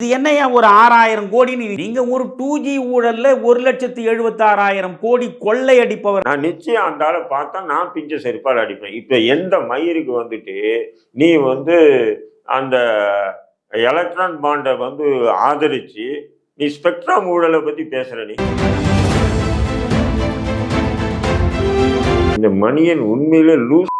இது என்னையா ஒரு ஆறாயிரம் கோடி நீங்க ஒரு டூ ஜி ஊழல்ல ஒரு லட்சத்தி எழுபத்தாறாயிரம் கோடி கொள்ளை அடிப்பவர் நான் நிச்சயம் அந்த ஆளை பார்த்தா நான் பிஞ்ச செருப்பால் அடிப்பேன். இப்போ எந்த மயிருக்கு வந்துட்டு நீ வந்து அந்த எலக்ட்ரான் பாண்டை வந்து ஆதரிச்சு நீ ஸ்பெக்ட்ரம் ஊழலை பத்தி பேசுற நீ. இந்த மணியன் உண்மையிலே லூஸ்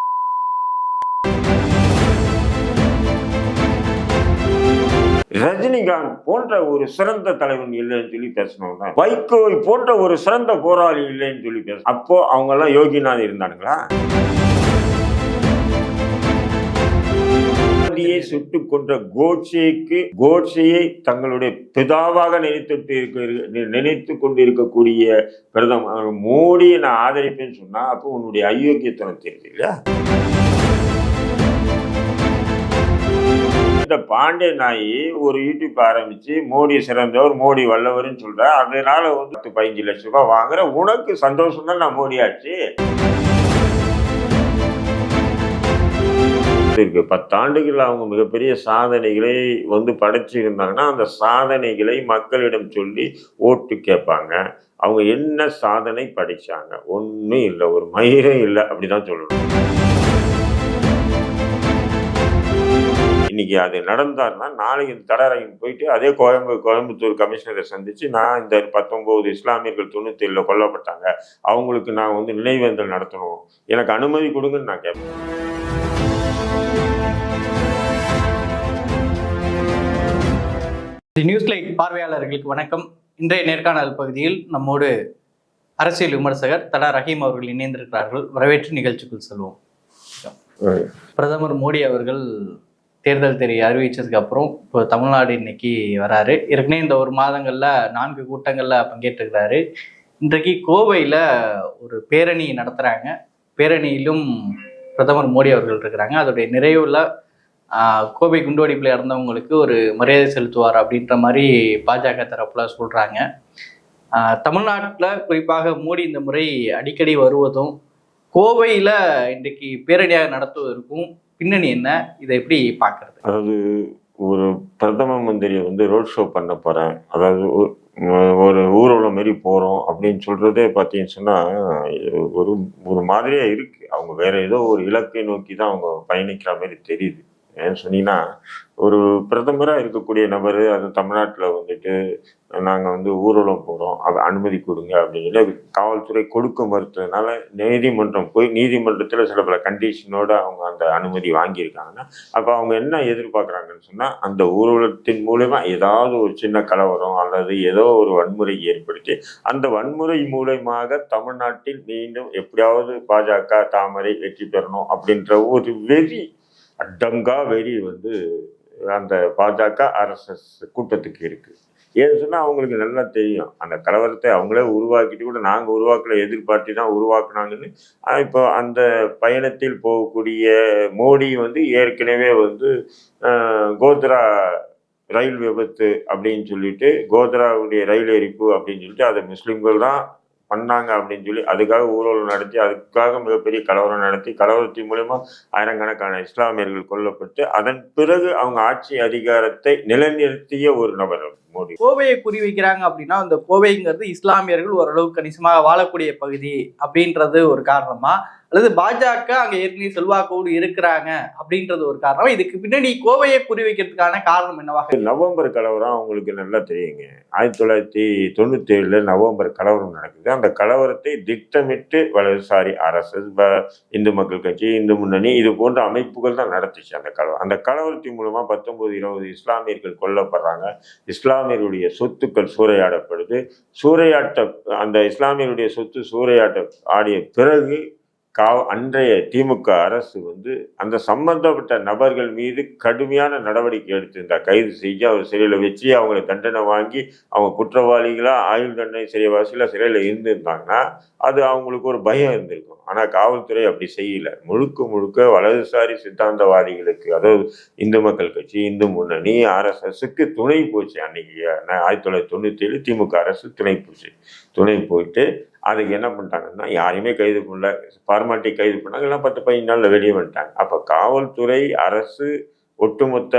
ரஜினிகாந்த் போன்ற ஒரு சிறந்த தலைவன் இல்லைன்னு சொல்லி பேசணும் வைகோ போன்ற ஒரு சிறந்த போராளி இல்லைன்னு சொல்லி பேச அப்போ அவங்க எல்லாம் யோகிநாத் இருந்தானுங்களா சுட்டுக் சுட்டு கொன்ற கோட்சேக்கு கோட்சேயை தங்களுடைய பிதாவாக நினைத்து இருக்க நினைத்து கொண்டு இருக்கக்கூடிய பிரதமர் மோடியை நான் ஆதரிப்பேன்னு சொன்னா அப்போ உன்னுடைய அயோக்கியத்தனம் தெரியுது இல்லையா இந்த பாண்டிய நாய் ஒரு யூடியூப் ஆரம்பிச்சு மோடி சிறந்தவர் மோடி வல்லவர்னு சொல்ற அதனால வந்து பத்து பதினஞ்சு லட்சம் ரூபாய் வாங்குற உனக்கு சந்தோஷம் தான் நான் மோடி ஆச்சு. இருக்கு. பத்தாண்டுகள் அவங்க மிகப்பெரிய சாதனைகளை வந்து படைச்சிருந்தாங்கன்னா அந்த சாதனைகளை மக்களிடம் சொல்லி ஓட்டு கேட்பாங்க. அவங்க என்ன சாதனை படைச்சாங்க? ஒன்றும் இல்லை. ஒரு மயிரும் இல்லை. அப்படிதான் சொல்லணும். இன்னைக்கு அது நடந்தாருன்னா நாளைக்கு இந்த தடரங்கம் போயிட்டு அதே கோயம்பு கோயம்புத்தூர் கமிஷனரை சந்திச்சு நான் இந்த பத்தொன்பது இஸ்லாமியர்கள் தொண்ணூத்தி ஏழுல கொல்லப்பட்டாங்க. அவங்களுக்கு நான் வந்து நினைவேந்தல் நடத்தணும். எனக்கு அனுமதி கொடுங்கன்னு நான் கேட்பேன் தி நியூஸ் லைட் பார்வையாளர்களுக்கு வணக்கம். இன்றைய நேர்காணல் பகுதியில் நம்மோடு அரசியல் விமர்சகர் தடா ரஹீம் அவர்கள் இணைந்திருக்கிறார்கள். வரவேற்று நிகழ்ச்சிக்குள் செல்வோம். பிரதமர் மோடி அவர்கள் தேர்தல் தெரிய அறிவிச்சதுக்கு அப்புறம் இப்போ தமிழ்நாடு இன்னைக்கு வராரு. ஏற்கனவே இந்த ஒரு மாதங்கள்ல நான்கு கூட்டங்கள்ல பங்கேற்றுக்கிறாரு இன்றைக்கு கோவையில் ஒரு பேரணி நடத்துகிறாங்க பேரணியிலும் பிரதமர் மோடி அவர்கள் இருக்கிறாங்க. அதோடைய நிறைவுல கோவை குண்டுவெடிப்பில் இறந்தவங்களுக்கு ஒரு மரியாதை செலுத்துவார் அப்படின்ற மாதிரி பாஜக தரப்புல சொல்றாங்க. தமிழ்நாட்டில் குறிப்பாக மோடி இந்த முறை அடிக்கடி வருவதும் கோவையில் இன்றைக்கு பேரணியாக நடத்துவதற்கும் பின்னணி என்ன? இதை எப்படி பார்க்கறது? அதாவது ஒரு பிரதம மந்திரியை வந்து ரோட் ஷோ பண்ண போறேன். அதாவது ஒரு- ஒரு ஊர்வலம் மாரி போறோம் அப்படின்னு சொல்றதே பார்த்தீங்கன்னு சொன்னா ஒரு ஒரு மாதிரியா இருக்கு. அவங்க வேற ஏதோ ஒரு இலக்கை நோக்கி தான் அவங்க பயணிக்கிற மாதிரி தெரியுது. ஏன்னு சொன்னீங்கன்னா ஒரு பிரதமராக இருக்கக்கூடிய நபர் அது தமிழ்நாட்டில் வந்துட்டு நாங்கள் வந்து ஊர்வலம் போகிறோம் அதை அனுமதி கொடுங்க அப்படின்னு சொல்லி அது காவல்துறை கொடுக்க மறுத்ததுனால நீதிமன்றம் போய் நீதிமன்றத்தில் சில பல கண்டிஷனோட அவங்க அந்த அனுமதி வாங்கியிருக்காங்கன்னா அப்போ அவங்க என்ன எதிர்பார்க்குறாங்கன்னு சொன்னால் அந்த ஊர்வலத்தின் மூலயமா ஏதாவது ஒரு சின்ன கலவரம் அல்லது ஏதோ ஒரு வன்முறை ஏற்படுத்தி அந்த வன்முறை மூலயமாக தமிழ்நாட்டில் மீண்டும் எப்படியாவது பாஜக தாமரை வெற்றி பெறணும் அப்படின்ற ஒரு வெறி அடங்கா வெறி வந்து அந்த பாஜக ஆர்எஸ்எஸ் கூட்டத்துக்கு இருக்குது ஏன்னு சொன்னால் அவங்களுக்கு நல்லா தெரியும். அந்த கலவரத்தை அவங்களே உருவாக்கிட்டு கூட நாங்கள் உருவாக்கல எதிர்பார்த்து தான் உருவாக்குனாங்கன்னு. இப்போ அந்த பயணத்தில் போகக்கூடிய மோடி வந்து ஏற்கனவே வந்து கோத்ரா ரயில் விபத்து அப்படின்னு சொல்லிட்டு கோத்ராவுடைய ரயில் எரிப்பு அப்படின்னு சொல்லிட்டு அதை முஸ்லீம்கள் தான் பண்ணாங்க அப்படின்னு சொல்லி அதுக்காக ஊர்வலம் நடத்தி அதுக்காக மிகப்பெரிய கலவரம் நடத்தி கலவரத்தின் மூலயமா ஆயிரக்கணக்கான இஸ்லாமியர்கள் கொல்லப்பட்டு அதன் பிறகு அவங்க ஆட்சி அதிகாரத்தை நிலைநிறுத்திய ஒரு நபர் மோடி. கோவையை குறி வைக்கிறாங்க அப்படின்னா அந்த கோவைங்கிறது இஸ்லாமியர்கள் ஓரளவுக்கு கணிசமாக வாழக்கூடிய பகுதி அப்படின்றது ஒரு காரணமா? அல்லது பாஜக அங்க ஏற்கனவே செல்வாக்கோடு இருக்கிறாங்க அப்படின்றது ஒரு காரணம். இதுக்கு பின்னாடி கோவையை குறி வைக்கிறதுக்கான காரணம் என்னவாக நவம்பர் கலவரம் அவங்களுக்கு நல்லா தெரியுங்க. ஆயிரத்தி தொள்ளாயிரத்தி தொண்ணூத்தி ஏழுல நவம்பர் கலவரம் நடக்குது. அந்த கலவரத்தை திட்டமிட்டு வலதுசாரி அரசு இந்து மக்கள் கட்சி இந்து முன்னணி இது போன்ற அமைப்புகள் தான் நடத்துச்சு அந்த கலவரம். அந்த கலவரத்தின் மூலமா பத்தொன்பது இருபது இஸ்லாமியர்கள் கொல்லப்படுறாங்க. இஸ்லாமியருடைய சொத்துக்கள் சூறையாடப்படுது. சூறையாட்ட அந்த இஸ்லாமியருடைய சொத்து சூறையாட்ட ஆடிய பிறகு கா அன்றைய திமுக அரசு வந்து அந்த சம்பந்தப்பட்ட நபர்கள் மீது கடுமையான நடவடிக்கை எடுத்திருந்தா. கைது செஞ்சு அவர் சிறையில் வச்சு அவங்களை தண்டனை வாங்கி அவங்க குற்றவாளிகளாக ஆயுள் தண்டனை சிறைவாசிகளாக சிறையில் இருந்திருந்தாங்கன்னா அது அவங்களுக்கு ஒரு பயம் இருந்திருக்கும். ஆனால் காவல்துறை அப்படி செய்யலை. முழுக்க முழுக்க வலதுசாரி சித்தாந்தவாதிகளுக்கு அதாவது இந்து மக்கள் கட்சி இந்து முன்னணி ஆர்எஸ்எஸ்க்கு துணை போச்சு. அன்னைக்கு ஆயிரத்தி தொள்ளாயிரத்தி தொண்ணூற்றி ஏழு திமுக அரசு துணை போச்சு. துணை போயிட்டு அதுக்கு என்ன பண்ணிட்டாங்கன்னா யாரையுமே கைது பண்ணல. ஃபார்மாலிட்டி கைது பண்ணாங்க. எல்லாம் பத்து பதினஞ்சு நாளில் வெளியே வந்துட்டாங்க. அப்போ காவல்துறை அரசு ஒட்டுமொத்த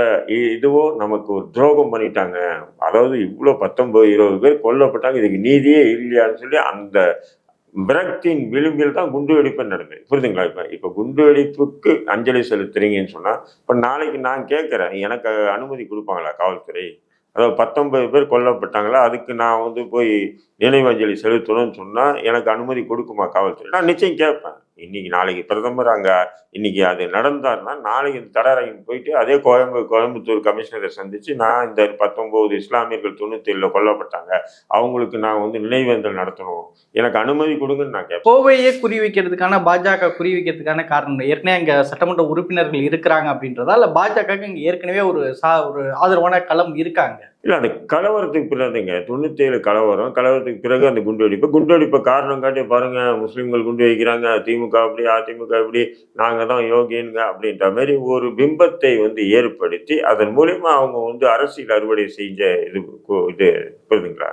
இதுவோ நமக்கு ஒரு துரோகம் பண்ணிட்டாங்க. அதாவது இவ்வளோ பத்தொம்பது இருபது பேர் கொல்லப்பட்டாங்க. இதுக்கு நீதியே இல்லையான்னு சொல்லி அந்த விரக்தியின் விளிம்பில் தான் குண்டு வெடிப்பு நடந்தது புரிதுங்களா இப்போ இப்போ குண்டு வெடிப்புக்கு அஞ்சலி செலுத்துறீங்கன்னு சொன்னால் இப்போ நாளைக்கு நான் கேட்குறேன். எனக்கு அனுமதி கொடுப்பாங்களா காவல்துறை? அதாவது பத்தொன்பது பேர் கொல்லப்பட்டாங்களா? அதுக்கு நான் வந்து போய் நினைவஞ்சலி செலுத்தணும்னு சொன்னால் எனக்கு அனுமதி கொடுக்குமா காவல்துறை? நான் நிச்சயம் கேட்பேன். இன்னைக்கு நாளைக்கு பிரதமர் அங்கே இன்னைக்கு அது நடந்தாருன்னா நாளைக்கு இந்த தடரையும் போயிட்டு அதே கோயம்பு கோயம்புத்தூர் கமிஷனரை சந்தித்து நான் இந்த பத்தொம்போது இஸ்லாமியர்கள் தொண்ணூற்றி ஏழுல கொல்லப்பட்டாங்க. அவங்களுக்கு நான் வந்து நினைவேந்தல் நடத்தணும். எனக்கு அனுமதி கொடுங்கன்னு நான் கேட்பேன். கோவையே குறி வைக்கிறதுக்கான பாஜக குறி வைக்கிறதுக்கான காரணம் ஏற்கனவே அங்கே சட்டமன்ற உறுப்பினர்கள் இருக்கிறாங்க அப்படின்றதா இல்லை பாஜகவுக்கு இங்கே ஏற்கனவே ஒரு சா ஒரு ஆதரவான களம் இருக்காங்க. இல்லை அந்த கலவரத்துக்கு பிறகுங்க தொண்ணூத்தி ஏழு கலவரம். கலவரத்துக்கு பிறகு அந்த குண்டுவெடிப்பு குண்டுவெடிப்பு காரணம் காட்டி பாருங்கள் முஸ்லீம்கள் குண்டு வைக்கிறாங்க திமுக அப்படி அதிமுக இப்படி நாங்கள் தான் யோகின்ங்க அப்படின்ற மாதிரி ஒரு பிம்பத்தை வந்து ஏற்படுத்தி அதன் மூலயமா அவங்க வந்து அரசியல் அறுவடை செஞ்ச இது இது புரியுதுங்களா?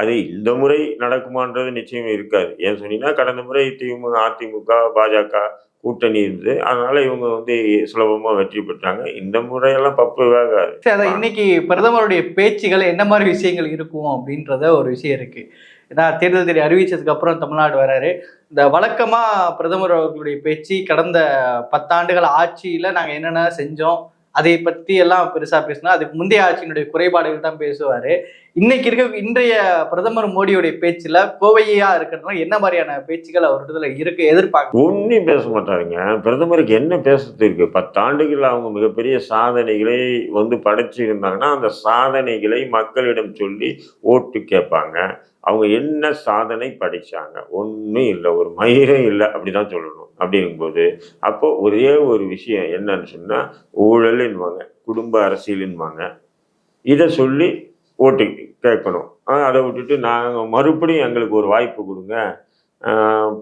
அது இந்த முறை நடக்குமான்றது நிச்சயம் இருக்காது. ஏன் சொன்னீங்கன்னா கடந்த முறை திமுக அதிமுக பாஜக கூட்டணி இருந்தது. அதனால இவங்க வந்து சுலபமா வெற்றி பெற்றாங்க. இந்த முறையெல்லாம் பப்பு வேகாது. அதான் இன்னைக்கு பிரதமருடைய பேச்சுகள் என்ன மாதிரி விஷயங்கள் இருக்கும் அப்படின்றத ஒரு விஷயம் இருக்கு. ஏன்னா தேர்தல் தேதி அறிவிச்சதுக்கு அப்புறம் தமிழ்நாடு வராரு. இந்த வழக்கமா பிரதமர் அவர்களுடைய பேச்சு கடந்த பத்தாண்டுகள் ஆட்சியில நாங்க என்னென்ன செஞ்சோம் அதை பற்றி எல்லாம் பெருசாக பேசினா அதுக்கு முந்தைய ஆட்சியினுடைய குறைபாடுகள் தான் பேசுவார். இன்னைக்கு இருக்க இன்றைய பிரதமர் மோடியுடைய பேச்சில் கோவையா இருக்கிறதுனால என்ன மாதிரியான பேச்சுகள் அவரிடத்துல இருக்க எதிர்பார்க்க? ஒன்றும் பேச மாட்டாருங்க. பிரதமருக்கு என்ன பேசுறது இருக்கு? பத்தாண்டுகள் அவங்க மிகப்பெரிய சாதனைகளை வந்து படைச்சு இருந்தாங்கன்னா அந்த சாதனைகளை மக்களிடம் சொல்லி ஓட்டு கேட்பாங்க. அவங்க என்ன சாதனை படித்தாங்க ஒன்றும் இல்லை. ஒரு மயிரும் இல்லை. அப்படி தான் சொல்லணும். அப்படிங்கும்போது அப்போ ஒரே ஒரு விஷயம் என்னன்னு சொன்னா ஊழல்ன்னுவாங்க குடும்ப அரசியலுன்னுவாங்க. இதை சொல்லி ஓட்டு கேட்கணும். அதை விட்டுட்டு நாங்கள் மறுபடியும் எங்களுக்கு ஒரு வாய்ப்பு கொடுங்க.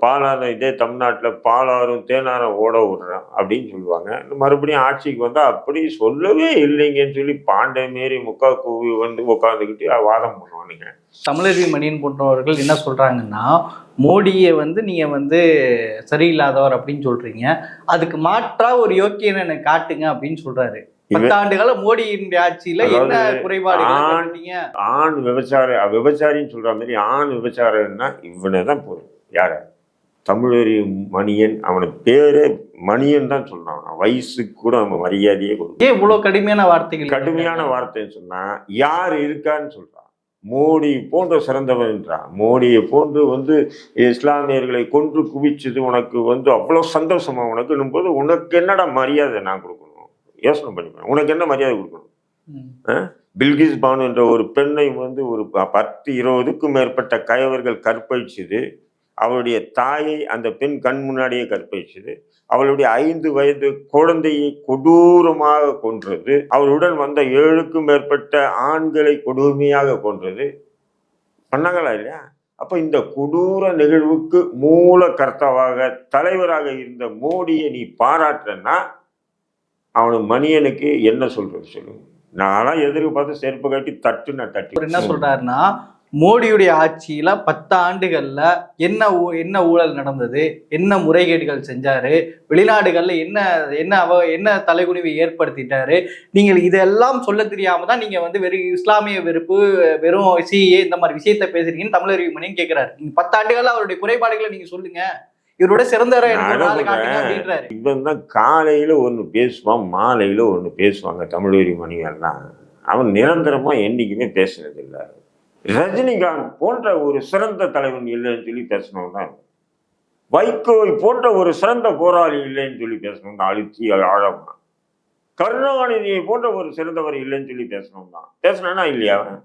பாலாறு இதே தமிழ்நாட்டில் பாலாறும் தேனாரும் ஓட விடுறோம் அப்படின்னு சொல்லுவாங்க. மறுபடியும் ஆட்சிக்கு வந்தால் அப்படி சொல்லவே இல்லைங்கன்னு சொல்லி பாண்டை மாரி முக்கா கூவி வந்து உட்காந்துக்கிட்டு வாதம் பண்ணுவானுங்க. தமிழருவி மணியன் போன்றவர்கள் என்ன சொல்றாங்கன்னா மோடியை வந்து நீங்க வந்து சரியில்லாதவர் அப்படின்னு சொல்றீங்க. அதுக்கு மாற்றா ஒரு யோக்கியனை எனக்கு காட்டுங்க அப்படின்னு சொல்றாரு. இவன் பத்தாண்டுகால மோடியினுடைய ஆட்சியில என்ன குறைபாடுகள் ஆண் விபச்சார விபச்சாரின்னு சொல்ற மாதிரி ஆண் விபச்சாரம்னா இவனை தான் போதும் யார? தமிழறி மணியன். அவனுக்கு பேரே மணியன் தான் சொல்றான். அவன் வயசுக்கு கூட அவன் மரியாதையே கொடுக்கும் ஏன் இவ்வளவு கடுமையான வார்த்தைகள்? கடுமையான வார்த்தைன்னு சொன்னா யார் இருக்கான்னு சொல்றான். மோடி போன்ற சிறந்தவன்றான் மோடியை போன்று வந்து இஸ்லாமியர்களை கொன்று குவிச்சது உனக்கு வந்து அவ்வளோ சந்தோஷமா? உனக்குன்னும் போது உனக்கு என்னடா மரியாதை நான் கொடுக்கணும்? யோசனை பண்ணிப்பேன் உனக்கு என்ன மரியாதை கொடுக்கணும். பில்கிஸ் பானு என்ற ஒரு பெண்ணை வந்து ஒரு பத்து இருபதுக்கும் மேற்பட்ட கயவர்கள் கற்பழிச்சது. அவளுடைய தாயை அந்த பெண் கண் முன்னாடியே கற்பிச்சது அவளுடைய ஐந்து வயது குழந்தையை கொடூரமாக கொன்றது. அவளுடன் வந்த ஏழுக்கும் மேற்பட்ட ஆண்களை கொடுமையாக கொன்றது. பண்ணாங்களா இல்லையா? அப்ப இந்த கொடூர நிகழ்வுக்கு மூல கர்த்தாவாக தலைவராக இருந்த மோடியை நீ பாராட்டுறன்னா அவனு மணியனுக்கு என்ன சொல்றது சொல்லுங்க. நான்லாம் எதிர்பார்த்து செருப்பு கட்டி தட்டு. நான் தட்டி என்ன சொல்றாருன்னா மோடியுடைய ஆட்சியில பத்து ஆண்டுகள்ல என்ன ஊ- என்ன ஊழல் நடந்தது? என்ன முறைகேடுகள் செஞ்சாரு? வெளிநாடுகள்ல என்ன என்ன அவ என்ன தலைகுனிவை ஏற்படுத்திட்டாரு? நீங்கள் இதெல்லாம் சொல்ல தெரியாம தான் நீங்க வந்து வெறும் இஸ்லாமிய வெறுப்பு வெறும் சிஏ இந்த மாதிரி விஷயத்த பேசுறீங்கன்னு தமிழறிவு மணியும் கேட்கிறாரு நீங்க பத்து ஆண்டுகள்ல அவருடைய குறைபாடுகளை நீங்க சொல்லுங்க. இவரோட? அப்படின்றாரு. இவன் தான் காலையில ஒன்று பேசுவான் மாலையில ஒன்று பேசுவாங்க தமிழரி மணிகள்லாம் அவன் நிரந்தரமா என்னைக்குமே பேசினது இல்லை ரஜினிகாந்த் போன்ற ஒரு சிறந்த தலைவன் இல்லைன்னு சொல்லி பேசினவன் தான். வைகோ போன்ற ஒரு சிறந்த போராளி இல்லைன்னு சொல்லி பேசணும் தான். அழுத்தி ஆழமா. கருணாநிதியை போன்ற ஒரு சிறந்தவர் இல்லைன்னு சொல்லி பேசணும் தான். பேசினா இல்லையா அவன்?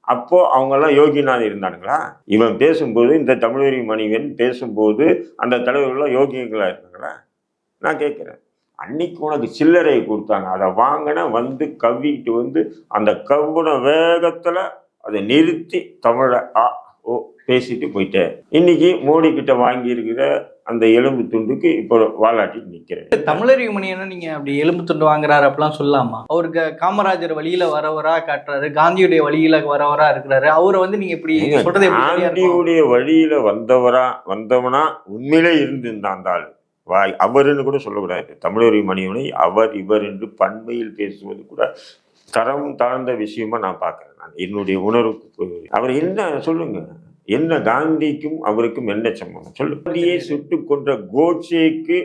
அப்போ அவங்கெல்லாம் யோகிநாத் இருந்தானுங்களா? இவன் பேசும்போது இந்த தமிழரி மணிவன் பேசும்போது அந்த தலைவர்கள்லாம் யோகியங்களா இருந்தாங்களா? நான் கேட்குறேன். அன்னைக்கு உனக்கு சில்லறையை கொடுத்தாங்க. அதை வாங்கின வந்து கவ்விட்டு வந்து அந்த கவ்வுன வேகத்துல அதை நிறுத்தி தமிழை ஆ ஓ பேசிட்டு போயிட்டேன். இன்னைக்கு மோடி கிட்ட வாங்கி இருக்கிற அந்த எலும்பு துண்டுக்கு இப்போ வாலாட்டிட்டு நிக்கிறேன். தமிழறிவு மணியனை நீங்க அப்படி எலும்பு துண்டு வாங்குறாரு அப்படிலாம் சொல்லலாமா அவருக்கு காமராஜர் வழியில வரவரா காட்டுறாரு காந்தியுடைய வழியில வரவரா இருக்கிறாரு. அவரை வந்து நீங்க இப்படி சொல்றது? காந்தியுடைய வழியில வந்தவரா வந்தவனா உண்மையிலே இருந்திருந்தான் அந்த ஆளு. வாய் அவருன்னு கூட சொல்லக்கூடாது. தமிழறி மணியனை அவர் இவர் என்று பன்மையில் பேசுவது கூட தரம் தாழ்ந்த விஷயமா நான் பார்க்குறேன் நான். என்னுடைய உணர்வுக்கு அவர் என்ன சொல்லுங்க. என்ன காந்திக்கும் அவருக்கும் என்ன சம்பந்தம்? சொல்லு சுட்டு கொன்ற கோட்சேக்கு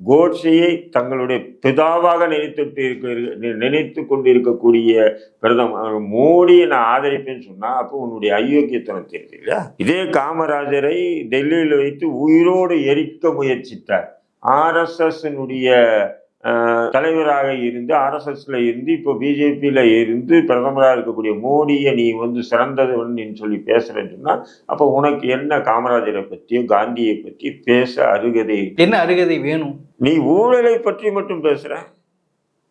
கோட்சேயை தங்களுடைய பிதாவாக நினைத்து இருக்க நினைத்து கொண்டிருக்கக்கூடிய பிரதமர் மோடியை நான் ஆதரிப்பேன்னு சொன்னா அப்போ உன்னுடைய அயோக்கியத்தனம் தெரியுது இல்லையா? இதே காமராஜரை டெல்லியில் வைத்து உயிரோடு எரிக்க முயற்சித்தார். ஆர்எஸ்எஸ்னுடைய தலைவராக இருந்து ஆர்எஸ்எஸ்ல இருந்து இப்போ பிஜேபியில இருந்து பிரதமராக இருக்கக்கூடிய மோடியை நீ வந்து சிறந்தவன் சொல்லி பேசுறேன்னு சொன்னா அப்போ உனக்கு என்ன காமராஜரை பற்றியோ காந்தியை பற்றி பேச அருகதை என்ன அருகதை வேணும்? நீ ஊழலை பற்றி மட்டும் பேசுற.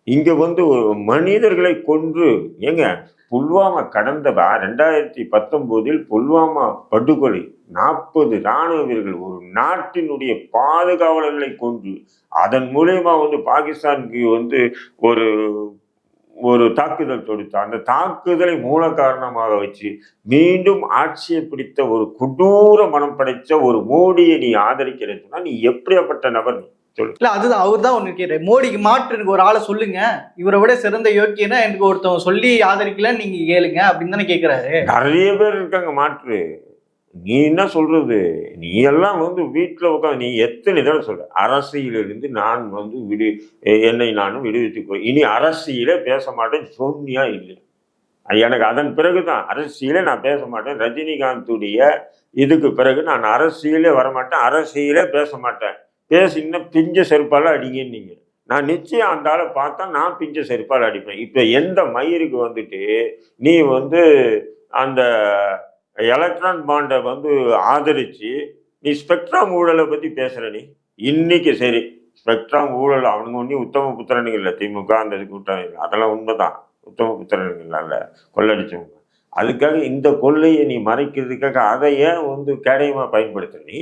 இங்க வந்து ஒரு மனிதர்களை கொன்று ஏங்க புல்வாமா கடந்த ரெண்டாயிரத்தி பத்தொன்பதில் புல்வாமா படுகொலை நாற்பது இராணுவ வீரர்கள் ஒரு நாட்டினுடைய பாதுகாவலர்களை கொன்று அதன் மூலயமா வந்து பாகிஸ்தானுக்கு வந்து ஒரு ஒரு தாக்குதல் தொடுத்த அந்த தாக்குதலை மூல காரணமாக வச்சு மீண்டும் ஆட்சியை பிடித்த ஒரு கொடூர மனம் படைத்த ஒரு மோடியை நீ ஆதரிக்கிறேன்னு சொன்னால் நீ எப்படியாப்பட்ட நபர் நீ? இல்ல அதுதான் அவர் தான் ஒண்ணு கேட்கிறேன் மோடிக்கு மாற்று எனக்கு ஒரு ஆளை சொல்லுங்க. இவரை விட சிறந்த யோக்கியனா எனக்கு ஒருத்தவங்க சொல்லி ஆதரிக்கல நீங்க கேளுங்க அப்படின்னு தானே கேக்குறாரு. நிறைய பேர் இருக்காங்க மாற்று. நீ என்ன சொல்றது? நீ எல்லாம் வந்து வீட்டில் உட்காந்து நீ எத்தனை தடவை சொல்ற? அரசியலிருந்து நான் வந்து விடு என்னை நானும் விடுவித்துக்கோ இனி அரசியலே பேச மாட்டேன் சொன்னியா இல்லை எனக்கு அதன் பிறகுதான். அரசியலே நான் பேச மாட்டேன். ரஜினிகாந்துடைய இதுக்கு பிறகு நான் அரசியலே வரமாட்டேன். அரசியலே பேச மாட்டேன். பேசிங்கன்னா பிஞ்ச செருப்பால் அடிங்கன்னீங்க நான் நிச்சயம் அந்த ஆளை பார்த்தா நான் பிஞ்ச செருப்பால் அடிப்பேன். இப்போ எந்த மயிருக்கு வந்துட்டு நீ வந்து அந்த எலக்ட்ரான் பாண்டை வந்து ஆதரித்து நீ ஸ்பெக்ட்ரம் ஊழலை பற்றி பேசுகிற நீ. இன்னைக்கு சரி ஸ்பெக்ட்ரம் ஊழல் அவனுங்க ஒன்றும் உத்தம புத்திரனுங்க இல்லை திமுக அந்த கூட்டம் இல்லை அதெல்லாம் உண்மைதான். உத்தம புத்திரனுங்க இல்லை கொள்ளடிச்சவங்க. அதுக்காக இந்த கொள்ளையை நீ மறைக்கிறதுக்காக அதை ஏன் வந்து கேடயமாக பயன்படுத்துற நீ?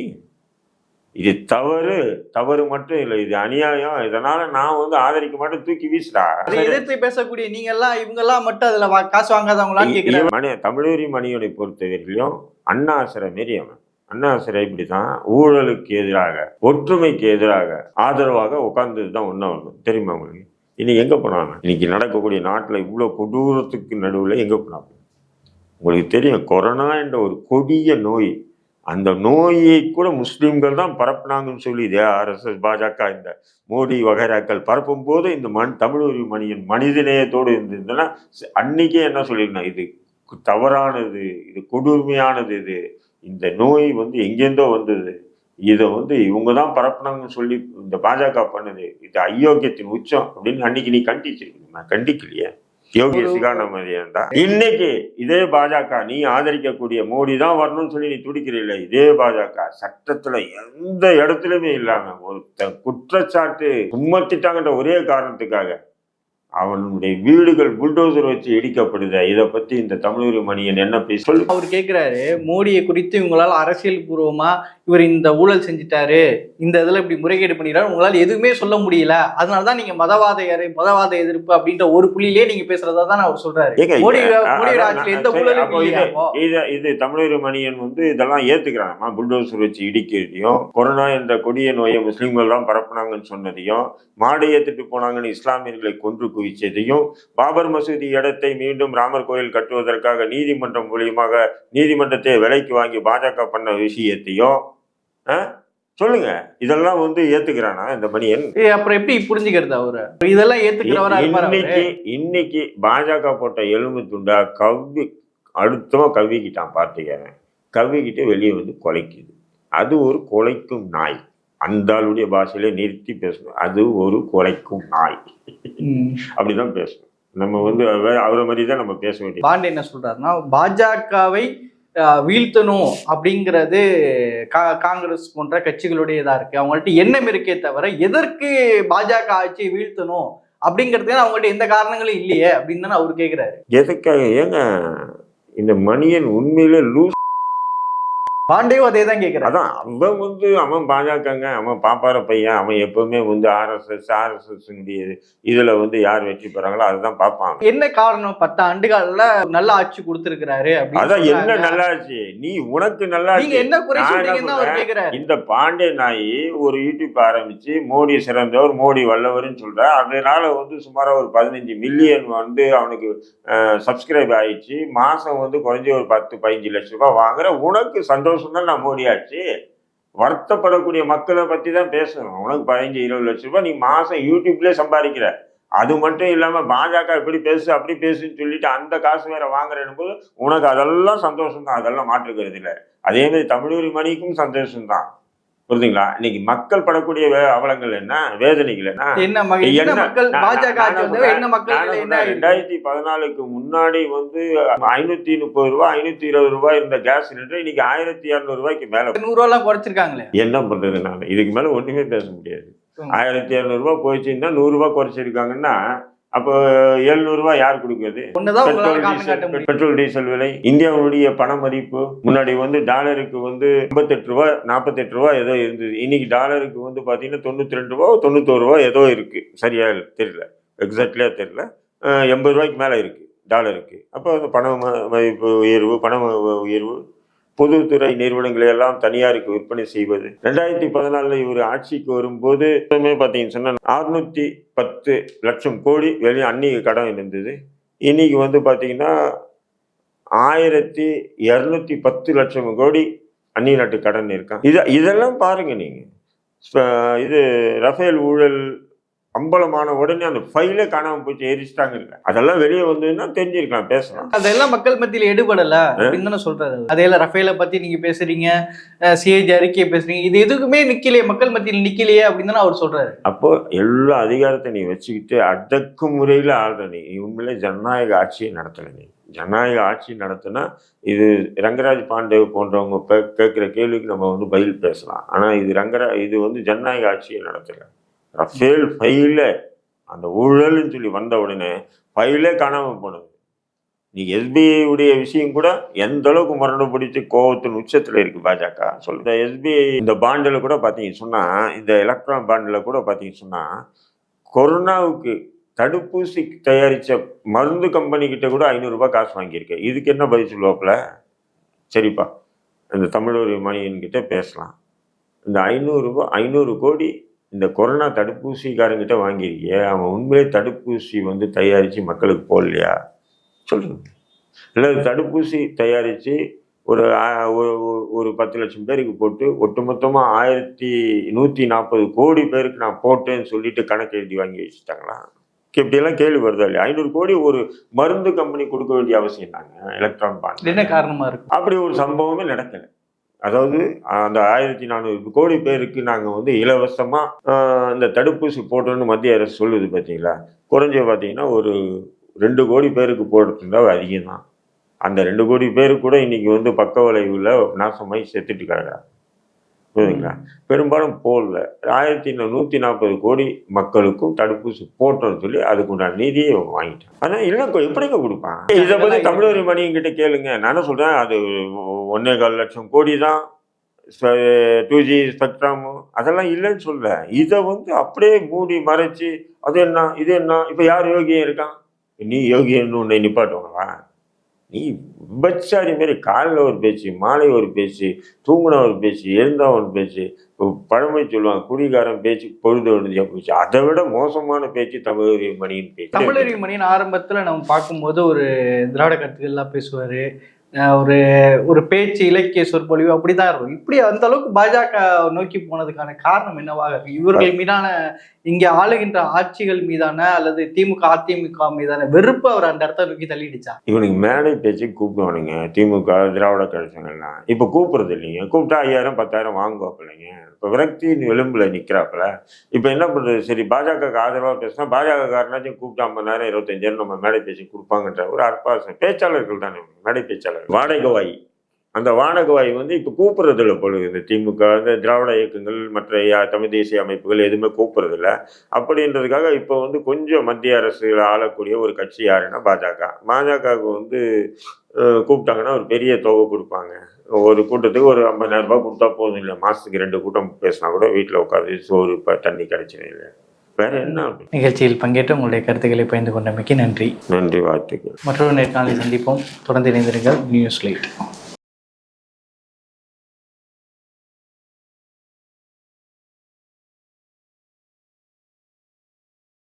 இது தவறு தவறு மட்டும் இல்லை இது அநியாயம். இதனால நான் வந்து ஆதரிக்க மாட்டேன் தூக்கி வீசுடா. எதிர்த்து பேசக்கூடிய நீங்க எல்லாம் இவங்க எல்லாம் மட்டும் அதுல காசு வாங்காதவங்களான்னு கேக்குறாரு இவன் மணி தமிழறி மணியனை பொறுத்தவரையிலும் அண்ணாசிரை மாரி அவன். அண்ணாசிரை இப்படிதான் ஊழலுக்கு எதிராக ஒற்றுமைக்கு எதிராக ஆதரவாக உட்கார்ந்தது தான் ஒன்றும் வரணும் தெரியுமா உங்களுக்கு? இனி எங்க போனாங்க? இன்னைக்கு நடக்கக்கூடிய நாட்டில் இவ்வளோ கொடூரத்துக்கு நடுவில் எங்க போனாங்க? உங்களுக்கு தெரியும் கொரோனா என்ற ஒரு கொடிய நோய் அந்த நோயை கூட முஸ்லீம்கள் தான் பரப்புனாங்கன்னு சொல்லி இதே ஆர்எஸ்எஸ் பாஜக இந்த மோடி வகைராக்கள் பரப்பும் போது இந்த மண் தமிழ் மணியன் மனிதநேயத்தோடு இருந்ததுன்னா அன்னைக்கே என்ன சொல்லியிருந்தேன் இது தவறானது இது கொடுமையானது இது இந்த நோய் வந்து எங்கேருந்தோ வந்தது. இதை வந்து இவங்க தான் பரப்புனாங்கன்னு சொல்லி இந்த பாஜக பண்ணுது. இது அயோக்கியத்தின் உச்சம் அப்படின்னு அன்னைக்கு நீ கண்டிச்சிருக்கணும். நான் கண்டிக்கலையே. சிகானமதியன் தான் இன்னைக்கு இதே பாஜக நீ ஆதரிக்கக்கூடிய மோடி தான் வரணும்னு சொல்லி நீ துடிக்கிறீல்ல? இதே பாஜக சட்டத்துல எந்த இடத்துலயுமே இல்லாம ஒரு குற்றச்சாட்டு சுமத்திட்டாங்கன்ற ஒரே காரணத்துக்காக அவனுடைய வீடுகள் புல்டோசர் வச்சு இடிக்கப்படுது. இதை பத்தி இந்த தமிழ் மணியன் என்ன பேசி சொல்லு. அவர் கேக்குறாரு மோடியை குறித்து இவங்களால அரசியல் பூர்வமா இவர் இந்த ஊழல் செஞ்சுட்டாரு இந்த இதுல இப்படி முறைகேடு பண்ணிடுறாரு உங்களால எதுவுமே சொல்ல முடியல. அதனாலதான் நீங்க மதவாத எதிர்- மதவாத எதிர்ப்பு அப்படின்ற ஒரு புள்ளியிலே நீங்க பேசுறதா தான் அவர் சொல்றாரு. இது-? இது தமிழர் மணியன் வந்து இதெல்லாம் ஏத்துக்கிறாங்கம்மா புல்டோசர் வச்சு இடிக்கிறதையும் கொரோனா என்ற கொடிய நோயை முஸ்லீம்கள் தான் பரப்புனாங்கன்னு சொன்னதையும் மாடு ஏத்துட்டு போனாங்கன்னு இஸ்லாமியர்களை கொன்று குவிச்சதையும் பாபர் மசூதி இடத்தை மீண்டும் ராமர் கோயில் கட்டுவதற்காக நீதிமன்றம் மூலியமாக நீதிமன்றத்தை விலைக்கு வாங்கி பாஜக பண்ண விஷயத்தையும்? சொல்லுங்க. இதெல்லாம் வந்து ஏத்துக்கிறானா இந்த மணியன்? அப்புறம் எப்படி புரிஞ்சுக்கிறது அவரு? இதெல்லாம் ஏத்துக்கிறவரா? இன்னைக்கு இன்னைக்கு பாஜக போட்ட எலும்பு துண்டா கவ்வி அடுத்தமா கவ்விக்கிட்டான் பார்த்திக்கிறேன் கவ்விக்கிட்டு வெளியே வந்து கொலைக்குது. அது ஒரு கொலைக்கும் நாய். அந்த ஆளுடைய பாஷையில நிறுத்தி பேசணும். அது ஒரு கொலைக்கும் நாய். அப்படிதான் பேசணும். நம்ம வந்து அவ- அவரை மாதிரி தான் நம்ம பேச வேண்டியது. பாண்டே என்ன சொல்றாருன்னா பாஜகவை வீழ்த்தணும் அப்படிங்கிறது கா- காங்கிரஸ் போன்ற கட்சிகளுடைய இதா இருக்கு. அவங்கள்ட்ட எண்ணம் இருக்கே தவிர எதற்கு பாஜக ஆட்சியை வீழ்த்தணும் அப்படிங்கிறதுக்கு அவங்கள்ட்ட எந்த காரணங்களும் இல்லையே அப்படின்னு தானே அவர் கேக்குறாரு. எதுக்காக? ஏங்க இந்த மணியன் உண்மையிலே லூஸ் பாண்டேவும் அதே தான் கேட்கிறாரு அதான் அவன் வந்து அவன் பாஜகங்க அவன் பாப்பார பையன் அவன் எப்பவுமே வந்து ஆர்எஸ்எஸ் ஆர்எஸ்எஸ் இதுல வந்து யார் வெற்றி பெறாங்களோ அதுதான் பார்ப்பான் என்ன காரணம்? பத்து ஆண்டுகள்ல நல்ல ஆட்சி கொடுத்திருக்கிறாரு அதான் என்ன சொல்றாங்க. நல்லாச்சு? நீ உனக்கு நல்லா என்ன குறை இந்த பாண்டே நாயி ஒரு யூடியூப் ஆரம்பிச்சு மோடி சிறந்தவர் மோடி வல்லவர்னு சொல்ற அதனால வந்து சுமாரா ஒரு பதினஞ்சு மில்லியன் வந்து அவனுக்கு சப்ஸ்கிரைப் ஆயிடுச்சு. மாசம் வந்து குறைஞ்ச ஒரு பத்து பதினஞ்சு லட்சம் ரூபாய் வாங்குற உனக்கு சந்தோஷம் தான் நான் போடியாச்சு வருத்தப்படக்கூடிய மக்களை பத்தி தான் பேசணும். உனக்கு பதினஞ்சு இருபது லட்ச ரூபாய் நீ மாசம் யூடியூப்லயே சம்பாதிக்கிற. அது மட்டும் இல்லாம பாஜக இப்படி பேசு அப்படி பேசுன்னு சொல்லிட்டு அந்த காசு வேற வாங்குறேன்னு போது உனக்கு அதெல்லாம் சந்தோஷம் தான் அதெல்லாம் மாற்றுக்கிறது இல்லை அதே மாதிரி தமிழூரி மணிக்கும் சந்தோஷம் தான் புரியுதுங்களா இன்னைக்கு மக்கள் படக்கூடிய அவலங்கள் என்ன? வேதனைகள் என்ன? என்ன? ரெண்டாயிரத்தி பதினாலுக்கு முன்னாடி வந்து ஐநூத்தி முப்பது ரூபாய் ஐநூத்தி இருபது ரூபாய் இருந்த கேஸ் சிலிண்டர் இன்னைக்கு ஆயிரத்தி இரநூறு ரூபாய்க்கு மேல நூறு குறைச்சிருக்காங்களே. என்ன பண்றது நான்? இதுக்கு மேல ஒண்ணுமே பேச முடியாது. ஆயிரத்தி இரநூறு ரூபாய் போயிடுச்சுன்னா நூறு ரூபாய் குறைச்சிருக்காங்கன்னா அப்போ எழுநூறு ரூபாய் யார் கொடுக்குறது? பெட்ரோல் டீசல் பெட்ரோல் டீசல் விலை. இந்தியாவுடைய பண மதிப்பு முன்னாடி வந்து டாலருக்கு வந்து ஐம்பத்தெட்டு ரூபா நாற்பத்தெட்டு ரூபா ஏதோ இருந்தது. இன்னைக்கு டாலருக்கு வந்து பார்த்தீங்கன்னா தொண்ணூத்தி ரெண்டு ரூபா தொண்ணூத்தோரு ரூபா ஏதோ இருக்கு. சரியா தெரியல. எக்ஸாக்ட்லியா தெரியல. எண்பது ரூபாய்க்கு மேலே இருக்கு டாலருக்கு. அப்போ அந்த பண மதிப்பு உயர்வு பண உயர்வு பொதுத்துறை நிறுவனங்களை எல்லாம் தனியாருக்கு விற்பனை செய்வது. ரெண்டாயிரத்தி பதினாலுல இவர் ஆட்சிக்கு வரும்போது பார்த்தீங்கன்னு சொன்னா அறுநூத்தி பத்து லட்சம் கோடி வெளியே அந்நிய கடன் இருந்தது. இன்னைக்கு வந்து பார்த்தீங்கன்னா ஆயிரத்தி இரநூத்தி பத்து லட்சம் கோடி அந்நிய நாட்டு கடன் இருக்கான் இதை இதெல்லாம் பாருங்க நீங்க. இது ரஃபேல் ஊழல் அம்பலமான உடனே அந்த ஃபைலே காணாம போச்சு எரிச்சிட்டாங்க இல்ல. அதெல்லாம் வெளியே வந்ததுன்னா தெரிஞ்சிருக்கலாம் பேசலாம். அதெல்லாம் மக்கள் மத்தியில எடுபடல. அப்படின்னு தானே சொல்றாரு அவரு. அதெல்லாம் ரஃபேல பத்தி நீங்க பேசுறீங்க சிஏஜி அறிக்கையை பேசுறீங்க இது எதுக்குமே நிக்கலையே மக்கள் மத்தியில் நிக்கலையே அப்படின்னு தானே அவர் சொல்றாரு. அப்போ எல்லா அதிகாரத்தை நீ வச்சுக்கிட்டு அடக்குமுறையில் ஆள்ற நீ. உண்மையிலே ஜனநாயக ஆட்சியை நடத்தல நீ. ஜனநாயக ஆட்சி நடத்தினா இது ரங்கராஜ் பாண்டே போன்றவங்க கேட்குற கேள்விக்கு நம்ம வந்து பதில் பேசலாம். ஆனால் இது ரங்கரா இது வந்து ஜனநாயக ஆட்சியை நடத்தல. ரஃபேல் ஃபைல அந்த ஊழல்னு சொல்லி வந்த உடனே ஃபைலே காணாமல் போனது. நீ எஸ்பிஐ உடைய விஷயம் கூட எந்த அளவுக்கு மரணம் பிடிச்சி கோவத்தின் உச்சத்தில் இருக்கு பாஜக? சொல்ற எஸ்பிஐ இந்த பாண்டில் கூட பார்த்தீங்க சொன்னா இந்த எலக்ட்ரான் பாண்டில் கூட பார்த்தீங்க சொன்னா கொரோனாவுக்கு தடுப்பூசி தயாரித்த மருந்து கம்பெனி கிட்ட கூட ஐநூறுரூபா காசு வாங்கியிருக்கேன் இதுக்கு என்ன பதில் சொல்லுவாப்புல? சரிப்பா இந்த தமிழ் மணியன்கிட்ட பேசலாம். இந்த ஐநூறுரூபா ஐநூறு கோடி இந்த கொரோனா தடுப்பூசிக்காரங்கிட்ட வாங்கியிருக்கிய அவன் உண்மையிலே தடுப்பூசி வந்து தயாரித்து மக்களுக்கு போடலையா? சொல்லுங்க. இல்லை தடுப்பூசி தயாரித்து ஒரு ஒரு பத்து லட்சம் பேருக்கு போட்டு ஒட்டுமொத்தமாக ஆயிரத்தி நூற்றி நாற்பது கோடி பேருக்கு நான் போட்டேன்னு சொல்லிட்டு கணக்கு எழுதி வாங்கி வச்சுட்டாங்களா? இப்படியெல்லாம் கேள்வி வருதா இல்லையா? ஐநூறு கோடி ஒரு மருந்து கம்பெனி கொடுக்க வேண்டிய அவசியம் தாங்க எலக்ட்ரான் பாண்ட் என்ன காரணமா இருக்கு? அப்படி ஒரு சம்பவமே நடக்கல. அதாவது அந்த ஆயிரத்தி நானூறு கோடி பேருக்கு நாங்கள் வந்து இலவசமாக இந்த தடுப்பூசி போட்டோன்னு மத்திய அரசு சொல்லுது பார்த்தீங்களா குறைஞ்ச பார்த்தீங்கன்னா ஒரு ரெண்டு கோடி பேருக்கு போடுறதுனா அதிகம் தான் அந்த ரெண்டு கோடி பேர் கூட இன்றைக்கி வந்து பக்க விளைவில் நாசமாகி செத்துட்டு கிடக்குறாங்க. புரியுதுங்களா? பெரும்பாலும் போடல. ஆயிரத்தி நூற்றி நாற்பது கோடி மக்களுக்கும் தடுப்பூசி போட்டோம்னு சொல்லி அதுக்குண்டான நிதியை வாங்கிட்டாங்க. ஆனால் இல்லை எப்படிங்க கொடுப்பான் இதை பற்றி தமிழர் மணியங்கிட்ட கேளுங்க. நானும் சொல்கிறேன் அது ஒன்னே கால் லட்சம் கோடி தான். டூ ஜி ஸ்பெக்ட்ரம் அதெல்லாம் இல்லைன்னு சொல்ல. இதை வந்து அப்படியே மூடி மறைச்சு அது என்ன இது என்ன? இப்போ யார் யோகியம் இருக்கான்? நீ யோகியன்னு உன்னை நிப்பாட்டுவாங்களா? நீ விபச்சாரி மாரி காலைல ஒரு பேச்சு மாலை ஒரு பேச்சு தூங்கின ஒரு பேச்சு எழுந்தா ஒரு பேச்சு பழமை சொல்லுவாங்க குடிகாரன் பேச்சு பொழுது ஒழுதியா போச்சு. அதை விட மோசமான பேச்சு தமிழறிவு மணியின் பேச்சு. தமிழறிவு மணியின் ஆரம்பத்தில் நம்ம பார்க்கும்போது ஒரு திராவிட கருத்துக்கள் எல்லாம் ஒரு ஒரு பேச்சு இலக்கிய சொற்பொழிவு அப்படிதான் இருக்கும். இப்படி அந்த அளவுக்கு பாஜக நோக்கி போனதுக்கான காரணம் என்னவாக இருக்கு? இவர்கள் மீதான இங்க ஆளுகின்ற ஆட்சிகள் மீதான அல்லது திமுக அதிமுக மீதான வெறுப்பு அவர் அந்த இடத்த நோக்கி தள்ளிடுச்சா? இவனுக்கு மேடை பேச்சு கூப்பிடுவானுங்க. திமுக திராவிட கழகங்கள்லாம். இப்போ கூப்பிடுறது இல்லைங்க. கூப்பிட்டா ஐயாயிரம் பத்தாயிரம் வாங்குவாப்பில்லைங்க. இப்போ விரக்தி எலும்பில் நிற்கிறாப்புல இப்போ என்ன பண்ணுறது சரி பாஜகவுக்கு ஆதரவாக பேசினா பாஜக காரனாச்சும் கூப்பிட்டு நேரம் இருபத்தஞ்சாயிரம் நம்ம மேடை பேசி கொடுப்பாங்கன்ற ஒரு அற்பாசம் பேச்சாளர்கள் தானே மேடை பேச்சாளர் வாடகவாய். அந்த வானகவாய் வந்து இப்போ கூப்பிட்றதில்ல இல்லை பொழுது இந்த திமுக இந்த திராவிட இயக்கங்கள் மற்ற யா- தமிழ் தேசிய அமைப்புகள் எதுவுமே கூப்பிட்றதில்ல. அப்படின்றதுக்காக இப்போ வந்து கொஞ்சம் மத்திய அரசு ஆளக்கூடிய ஒரு கட்சி யாருன்னா பாஜக. பாஜகவுக்கு வந்து கூப்பிட்டாங்கன்னா ஒரு பெரிய தொகை கொடுப்பாங்க. ஒரு கூட்டத்துக்கு ஒரு ஐம்பதாயிரம் ரூபாய் கொடுத்தா போதும் இல்லை. மாசத்துக்கு ரெண்டு கூட்டம் பேசினா கூட வீட்டில் உட்காந்து சோறு இப்போ தண்ணி கிடைச்சிடும் இல்லை. வேற என்ன? நிகழ்ச்சியில் பங்கேற்று உங்களுடைய கருத்துக்களை பகிர்ந்து கொண்டமைக்கு நன்றி. நன்றி வாழ்த்துக்கள். மற்றொரு நேர்காணலை சந்திப்போம். தொடர்ந்து இணைந்திருங்கள் நியூஸ் லைட்.